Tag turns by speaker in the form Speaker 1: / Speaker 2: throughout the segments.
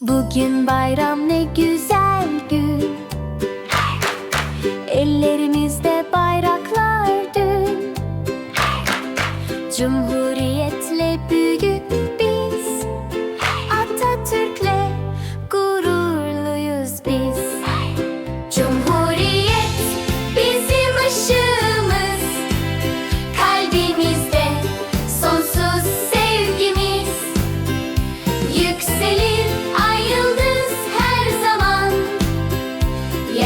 Speaker 1: Bugün bayram ne güzel gün. Ellerimizde bayraklar dün. Cumhuriyetle büyük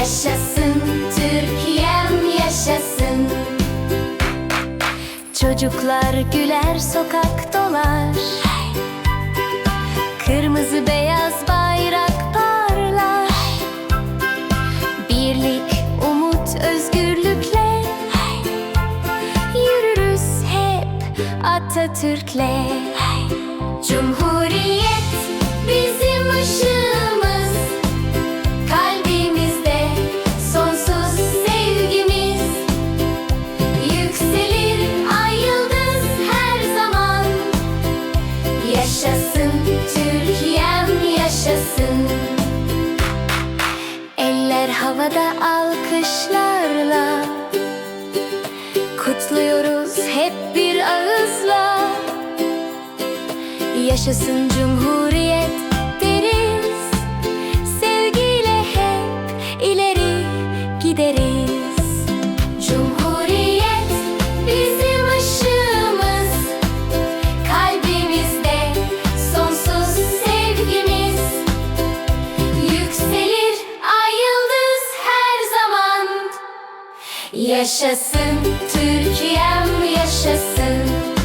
Speaker 1: Yaşasın Türkiye'm yaşasın. Çocuklar güler sokak dolar. Kırmızı beyaz bayrak parlar. Birlik, umut, özgürlükle. Yürürüz hep Atatürk'le. Cumhuriyet havada alkışlarla Kutluyoruz hep bir ağızla. Yaşasın Cumhuriyet Yaşasın Türkiye'm yaşasın